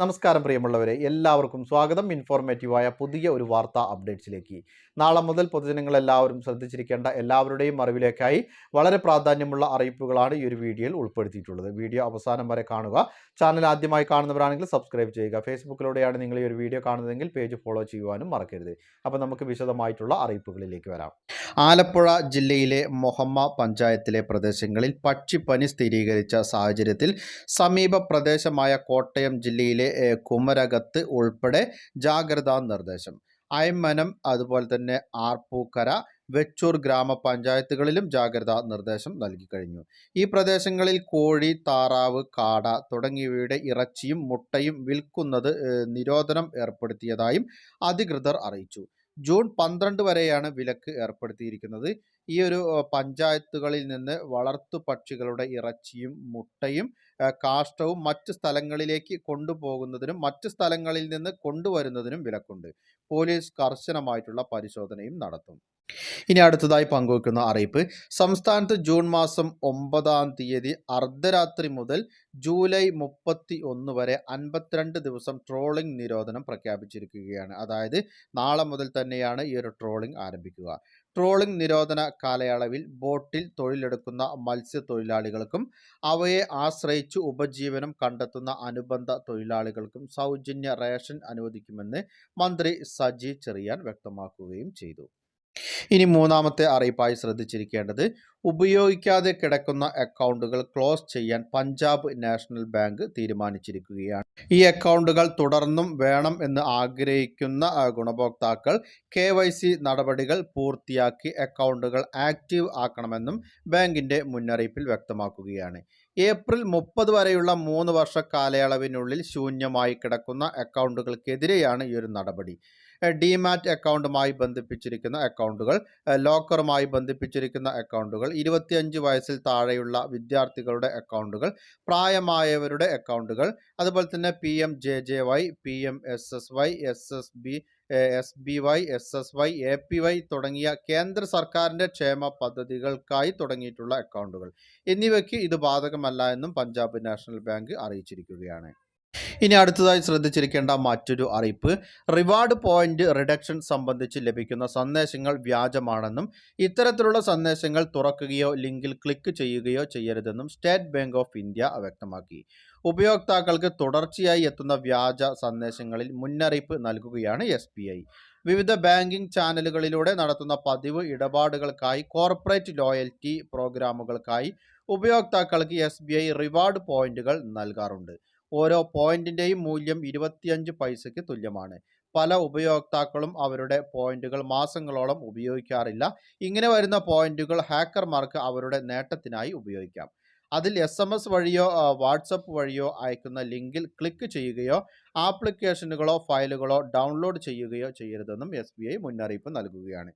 നമസ്കാരം പ്രിയമുള്ളവരെ എല്ലാവർക്കും സ്വാഗതം. ഇൻഫോർമേറ്റീവായ പുതിയ ഒരു വാർത്താ അപ്ഡേറ്റ്സിലേക്ക്. നാളെ മുതൽ പൊതുജനങ്ങൾ എല്ലാവരും ശ്രദ്ധിച്ചിരിക്കേണ്ട എല്ലാവരുടെയും അറിവിലേക്കായി വളരെ പ്രാധാന്യമുള്ള അറിയിപ്പുകളാണ് ഈ ഒരു വീഡിയോയിൽ ഉൾപ്പെടുത്തിയിട്ടുള്ളത്. വീഡിയോ അവസാനം വരെ കാണുക. ചാനൽ ആദ്യമായി കാണുന്നവരാണെങ്കിൽ സബ്സ്ക്രൈബ് ചെയ്യുക. ഫേസ്ബുക്കിലൂടെയാണ് നിങ്ങൾ ഈ ഒരു വീഡിയോ കാണുന്നതെങ്കിൽ പേജ് ഫോളോ ചെയ്യുവാനും മറക്കരുത്. അപ്പോൾ നമുക്ക് വിശദമായിട്ടുള്ള അറിയിപ്പുകളിലേക്ക് വരാം. ആലപ്പുഴ ജില്ലയിലെ മൊഹമ്മ പഞ്ചായത്തിലെ പ്രദേശങ്ങളിൽ പക്ഷിപ്പനി സ്ഥിരീകരിച്ച സാഹചര്യത്തിൽ സമീപ പ്രദേശമായ കോട്ടയം ജില്ലയിലെ കുമരകത്ത് ഉൾപ്പെടെ ജാഗ്രതാ നിർദ്ദേശം. അയമ്മനം അതുപോലെ തന്നെ ആർപ്പൂക്കര വെച്ചൂർ ഗ്രാമപഞ്ചായത്തുകളിലും ജാഗ്രതാ നിർദ്ദേശം നൽകി കഴിഞ്ഞു. ഈ പ്രദേശങ്ങളിൽ കോഴി താറാവ് കാട തുടങ്ങിയവയുടെ ഇറച്ചിയും മുട്ടയും വിൽക്കുന്നത് നിരോധനം ഏർപ്പെടുത്തിയതായും അധികൃതർ അറിയിച്ചു. ജൂൺ പന്ത്രണ്ട് വരെയാണ് വിലക്ക് ഏർപ്പെടുത്തിയിരിക്കുന്നത്. ഈ ഒരു പഞ്ചായത്തുകളിൽ നിന്ന് വളർത്തു പക്ഷികളുടെ ഇറച്ചിയും മുട്ടയും കാഷ്ടവും മറ്റ് സ്ഥലങ്ങളിലേക്ക് കൊണ്ടുപോകുന്നതിനും മറ്റ് സ്ഥലങ്ങളിൽ നിന്ന് കൊണ്ടുവരുന്നതിനും വിലക്കുണ്ട്. പോലീസ് കർശനമായിട്ടുള്ള പരിശോധനയും നടത്തും. ഇനി അടുത്തതായി പങ്കുവെക്കുന്ന അറിയിപ്പ്. സംസ്ഥാനത്ത് ജൂൺ മാസം ഒമ്പതാം തീയതി അർദ്ധരാത്രി മുതൽ ജൂലൈ മുപ്പത്തി ഒന്ന് വരെ അൻപത്തിരണ്ട് ദിവസം ട്രോളിംഗ് നിരോധനം പ്രഖ്യാപിച്ചിരിക്കുകയാണ്. അതായത് നാളെ മുതൽ തന്നെയാണ് ഈ ഒരു ട്രോളിംഗ് ആരംഭിക്കുക. ട്രോളിംഗ് നിരോധന കാലയളവിൽ ബോട്ടിൽ തൊഴിലെടുക്കുന്ന മത്സ്യത്തൊഴിലാളികൾക്കും അവയെ ആശ്രയിച്ച് ഉപജീവനം കണ്ടെത്തുന്ന അനുബന്ധ തൊഴിലാളികൾക്കും സൗജന്യ റേഷൻ അനുവദിക്കുമെന്ന് മന്ത്രി സജി ചെറിയാൻ വ്യക്തമാക്കുകയും ചെയ്തു. ഇനി മൂന്നാമത്തെ അറിയിപ്പായി ശ്രദ്ധിച്ചിരിക്കേണ്ടത് ഉപയോഗിക്കാതെ കിടക്കുന്ന അക്കൗണ്ടുകൾ ക്ലോസ് ചെയ്യാൻ പഞ്ചാബ് നാഷണൽ ബാങ്ക് തീരുമാനിച്ചിരിക്കുകയാണ്. ഈ അക്കൗണ്ടുകൾ തുടർന്നും വേണം എന്ന് ആഗ്രഹിക്കുന്ന ഗുണഭോക്താക്കൾ കെ നടപടികൾ പൂർത്തിയാക്കി അക്കൗണ്ടുകൾ ആക്റ്റീവ് ആക്കണമെന്നും ബാങ്കിന്റെ മുന്നറിയിപ്പിൽ വ്യക്തമാക്കുകയാണ്. ഏപ്രിൽ മുപ്പത് വരെയുള്ള മൂന്ന് വർഷ കാലയളവിനുള്ളിൽ ശൂന്യമായി കിടക്കുന്ന അക്കൗണ്ടുകൾക്കെതിരെയാണ് ഈ ഒരു നടപടി. ഡിമാറ്റ് അക്കൗണ്ടുമായി ബന്ധിപ്പിച്ചിരിക്കുന്ന അക്കൗണ്ടുകൾ ലോക്കറുമായി ബന്ധിപ്പിച്ചിരിക്കുന്ന അക്കൗണ്ടുകൾ ഇരുപത്തിയഞ്ച് വയസ്സിൽ താഴെയുള്ള വിദ്യാർത്ഥികളുടെ അക്കൗണ്ടുകൾ പ്രായമായവരുടെ അക്കൗണ്ടുകൾ അതുപോലെ തന്നെ P M J J Y P M S S Y S S B S B Y S S Y A P Y തുടങ്ങിയ കേന്ദ്ര സർക്കാരിന്റെ ക്ഷേമ പദ്ധതികൾക്കായി തുടങ്ങിയിട്ടുള്ള അക്കൗണ്ടുകൾ. എന്നിവയ്ക്ക് ഇത് ബാധകമല്ല എന്നും പഞ്ചാബ് നാഷണൽ ബാങ്ക് അറിയിച്ചിരിക്കുകയാണ്. ഇനി അടുത്തതായി ശ്രദ്ധിച്ചിരിക്കേണ്ട മറ്റൊരു അറിയിപ്പ് റിവാർഡ് പോയിന്റ് റിഡക്ഷൻ സംബന്ധിച്ച് ലഭിക്കുന്ന സന്ദേശങ്ങൾ വ്യാജമാണെന്നും ഇത്തരത്തിലുള്ള സന്ദേശങ്ങൾ തുറക്കുകയോ ലിങ്കിൽ ക്ലിക്ക് ചെയ്യുകയോ ചെയ്യരുതെന്നും സ്റ്റേറ്റ് ബാങ്ക് ഓഫ് ഇന്ത്യ വ്യക്തമാക്കി. ഉപയോക്താക്കൾക്ക് തുടർച്ചയായി എത്തുന്ന വ്യാജ സന്ദേശങ്ങളിൽ മുന്നറിയിപ്പ് നൽകുകയാണ് എസ് വിവിധ ബാങ്കിംഗ് ചാനലുകളിലൂടെ നടത്തുന്ന പതിവ് ഇടപാടുകൾക്കായി കോർപ്പറേറ്റ് ലോയൽറ്റി പ്രോഗ്രാമുകൾക്കായി ഉപയോക്താക്കൾക്ക് എസ് റിവാർഡ് പോയിന്റുകൾ നൽകാറുണ്ട്. ഓരോ പോയിന്റിന്റെയും മൂല്യം ഇരുപത്തിയഞ്ച് പൈസയ്ക്ക് തുല്യമാണ്. പല ഉപയോക്താക്കളും അവരുടെ പോയിന്റുകൾ മാസങ്ങളോളം ഉപയോഗിക്കാറില്ല. ഇങ്ങനെ വരുന്ന പോയിന്റുകൾ ഹാക്കർമാർക്ക് അവരുടെ നേട്ടത്തിനായി ഉപയോഗിക്കാം. അതിൽ എസ് എം എസ് വഴിയോ വാട്സപ്പ് വഴിയോ അയക്കുന്ന ലിങ്കിൽ ക്ലിക്ക് ചെയ്യുകയോ ആപ്ലിക്കേഷനുകളോ ഫയലുകളോ ഡൗൺലോഡ് ചെയ്യുകയോ ചെയ്യരുതെന്നും എസ് ബി ഐ മുന്നറിയിപ്പ് നൽകുകയാണ്.